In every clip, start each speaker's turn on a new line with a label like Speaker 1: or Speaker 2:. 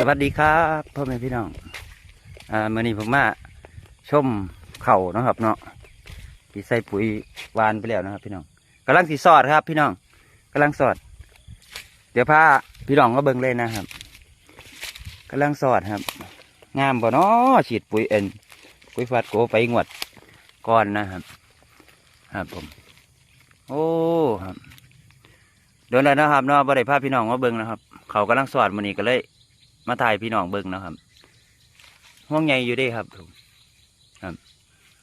Speaker 1: สวัสดีครับพ่อแม่พี่น้องอ่ามื่อนี้ผมมาชมเข่านะครับเนาะที่ใส่ปุ๋ยวานไปแล้วนะครับ พี่น้องกำลังสีสอดครับ พี่น้องกำลังสอด เดี๋ยวพาพี่น้องก็เบิ่งเลยนะครับกำลังสอดครับ งามบ่เนาะฉีดปุ๋ยเอ็นปุ๋ยฟาดโกไปงวดก่อนนะครับ ครับผม โอ้ครับโดนแล้วนะครับเนาะบ่ได้พาพี่น้องมาเบิ่งนะครับ เขากำลังสอดมันนี้ก็เลย มาถ่ายพี่น้องเบิ่งนะครับห้องใหญ่อยู่ด้ครับผมครับ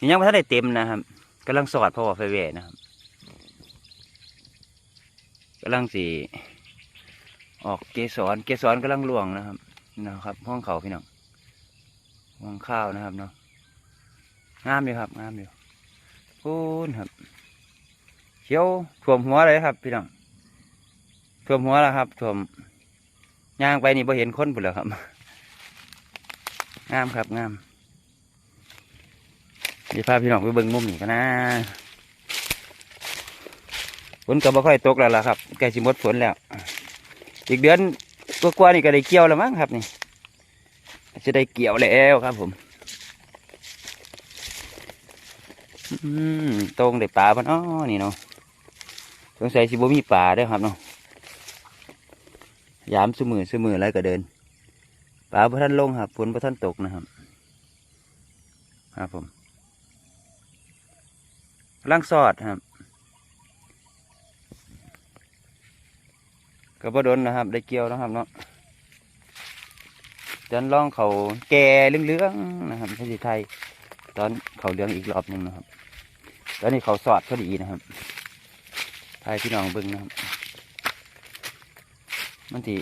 Speaker 1: ยังไม่ทันได้เต็มนะครับกำลังสอดเพราะว่าไฟเวนะครับกำลังสีออกเกสรเกสรกำลังล่วงนะครับนะครับห้องเขาพี่น้องห้องข้าวนะครับเนาะงามอยู่ครับงามอยู่พูนครับเขียวท่วมหัวเลยครับ พี่น้องท่วมหัวแล้วครับท่วม ย่างไปนี่พอเห็นคนปุ่นแล้วครับ งามครับงามดี๋ยวพาพี่น้องไปเบิ่งมุมนี่กันนะฝนก็บ่ค่อยตกแล้วล่ะครับใกล้สิหมดฝนแล้ว อีกเดือนกว่าๆนี่ก็ได้เกี่ยวแล้วมั้งครับนี่จะได้เกี่ยวแล้วครับ ผมอืมตรงได้ปลาปะเนาะนี่เนาะสงสัยสิบ่มีปลาด้ครับเนาะ ยามสมือสมืออะไรก็เดินปลาพระท่านลงครับฝนพระท่านตกนะครับครับผมกำลังสอดครับกระบดนนะครับ ได้เกี่ยวนะครับเนาะจันล่องเขาแก่เลืองๆนะครับพระสิไทย ตอนเขาเลืองอีกรอบหนึ่งนะครับ ตอนนี้เขาสอดพอดีนะครับไทยพี่น้องเบิ้งนะครับ มันที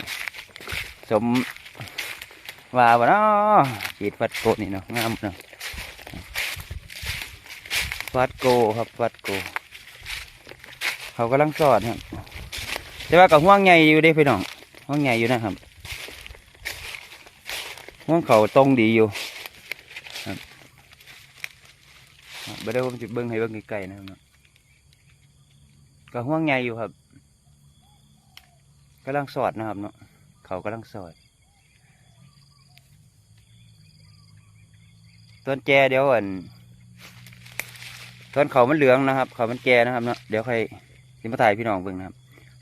Speaker 1: สมว่าบ่เนาะฉีดฟัดโกนี่เนาะงามเนาะฟัดโกครับฟัดโก เขากำลังสอดครับแต่ว่ากับห่วงใหญ่อยู่เด้พี่น้องห่วงใหญ่อยู่นะครับห่วงเขาตรงดีอยู่ครับครับเดี๋ยวผมจะเบิ้งให้เบิ้งไกลๆนะครับกับห่วงใหญ่อยู่ครับ กำลังสอดนะครับเนาะเขากำลังสอด ต้นแจเดี๋ยวอันต้นเขามันเหลืองนะครับ เขามันแจนะครับเนาะเดี๋ยวใค่อยสิมาถ่ายพี่น้องเบิ่งนะครับ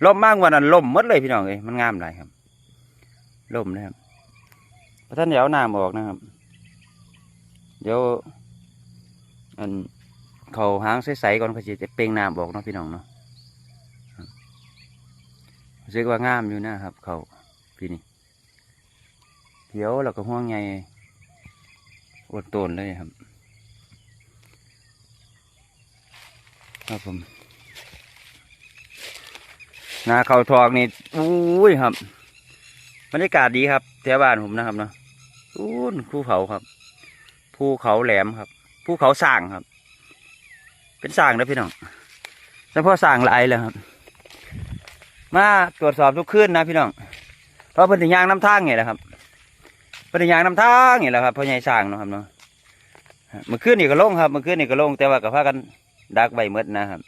Speaker 1: ล่มมากกว่านั้นล่มมดเลยพี่น้องเอ้ยมันงามหลายครับล่มนะครับพระท่านเดี๋ยวน้ำออกนะครับ เดี๋ยวอันเขาหางใสๆก่อนเขาจะเป่งน้ำออกเนาะพี่น้องเนาะ รู้สึกว่างามอยู่นะครับ เขาปีนี้เขียวแล้วก็ห่วงใหญ่อดตนเลยครับ ครับผมนาเขาทองนี่อุ้ยครับบรรยากาศดีครับแถวบ้านผมนะครับเนาะอู้นภูเขาครับภูเขาแหลมครับภูเขาสร้างครับ เป็นสร้างนะพี่น้องเฉพาะสร้างหลายเลยครับ มาตรวจสอบทุกคืนนะพี่น้องเพราะเพิ่นถึงยางน้ำทางไงแหละครับเพิ่นถึงยางน้ำทางไงแหละครับพ่อใหญ่สร้างเนาะครับเนาะมื่อคืนนี่ก็ลงครับมื่อคืนนี่ก็ลงแต่ว่ากับพากันดักใบเมดนะครับ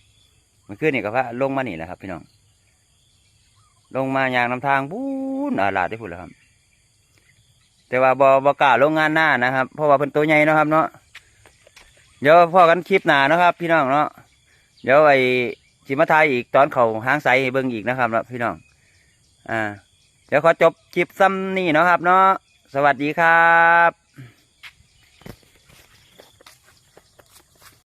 Speaker 1: มื่อคืนนี่ก็พาลงมานี่แหละครับ พี่น้อง ลงมายางน้ำทางปูนอาลาดได้พูดแล้วครับ แต่ว่าบอบกล้าลงงานหน้านะครับ เพราะว่าเพิ่นตัวใหญ่นะครับ เนาะเดี๋ยวพ่อกันคลิปหนานะครับ พี่น้องเนาะเดี๋ยวไอ สิมาทายอีกตอนเขาหางใสให้เบิ่งอีกนะครับพี่น้อง อ่า เดี๋ยวขอจบคลิปซ้ำนี่นะครับ เนาะ สวัสดีครับ